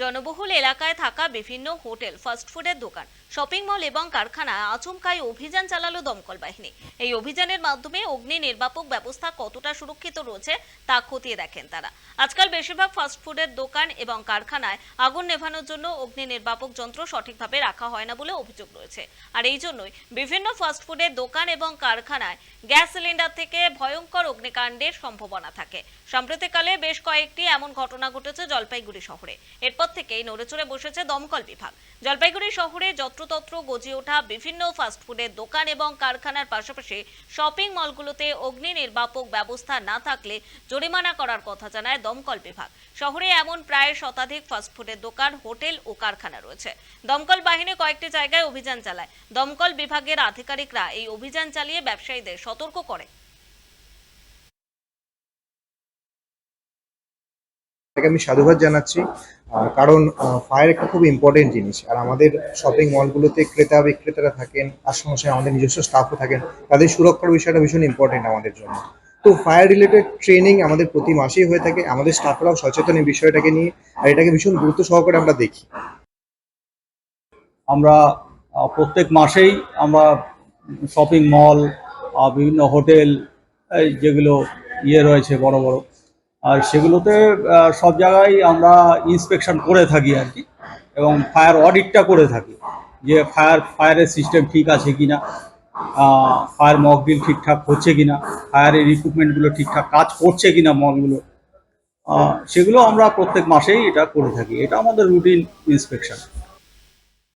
জনবহুল এলাকায় থাকা বিভিন্ন হোটেল ফাস্টফুডের দোকান, শপিং মল এবং কারখানায় আচমকাই অভিযান চালালো দমকল বাহিনী। এই অভিযানের মাধ্যমে অগ্নি নির্বাপক ব্যবস্থা কতটা সুরক্ষিত রয়েছে তা খতিয়ে দেখেন তারা। আজকাল বেশিরভাগ ফাস্টফুডের দোকান এবং কারখানায় আগুন নেভানোর জন্য অগ্নি নির্বাপক যন্ত্র সঠিকভাবে রাখা হয় না বলে অভিযোগ রয়েছে। আর এই জন্যই বিভিন্ন ফাস্টফুডের দোকান এবং কারখানায় গ্যাস সিলিন্ডার থেকে ভয়ঙ্কর অগ্নিকাণ্ডের সম্ভাবনা থাকে। সাম্প্রতিককালে বেশ কয়েকটি এমন ঘটনা ঘটেছে জলপাইগুড়ি শহরে। এরপর থেকেই নড়েচড়ে বসেছে দমকল বিভাগ। জলপাইগুড়ি শহরে যত্রতত্র গজিয়ে ওঠা বিভিন্ন ফাস্টফুডের দোকান এবং কারখানার পাশাপাশি শপিং মলগুলোতে অগ্নি নির্বাপক ব্যবস্থা না থাকলে জরিমানা করার কথা জানায় দমকল বিভাগ। শহরে এমন প্রায় শতাধিক ফাস্টফুডের দোকান, হোটেল ও কারখানা রয়েছে। দমকল বাহিনী কয়েকটি জায়গায় অভিযান চালায়। দমকল বিভাগের আধিকারিকরা এই অভিযান চালিয়ে ব্যবসায়ীদের সতর্ক করে। তাকে আমি সাধুবাদ জানাচ্ছি কারণ ফায়ার একটা খুব ইম্পর্টেন্ট জিনিস। আর আমাদের শপিং মলগুলোতে ক্রেতা, বিক্রেতারা থাকেন আশেপাশে আমাদের নিজস্ব স্টাফও থাকেন, তাদের সুরক্ষার বিষয়টা ভীষণ ইম্পর্টেন্ট আমাদের জন্য। তো ফায়ার রিলেটেড ট্রেনিং আমাদের প্রতি মাসেই হয়ে থাকে, আমাদের স্টাফরাও সচেতন এই বিষয়টাকে নিয়ে, আর এটাকে ভীষণ গুরুত্ব সহকারে আমরা দেখি। আমরা প্রত্যেক মাসেই আমরা শপিং মল বিভিন্ন হোটেল যেগুলো ইয়ে রয়েছে বড় বড় আর সেগুলোতে সব জায়গায় আমরা ইন্সপেকশন করে থাকি আর কি, এবং ফায়ার অডিটটা করে থাকি যে ফায়ার ফায়ারের সিস্টেম ঠিক আছে কি না ফায়ার মকডিল ঠিকঠাক হচ্ছে কি না ফায়ারের ইকুইপমেন্টগুলো ঠিকঠাক কাজ করছে কি না মলগুলো সেগুলো আমরা প্রত্যেক মাসেই এটা করে থাকি। এটা আমাদের রুটিন ইন্সপেকশন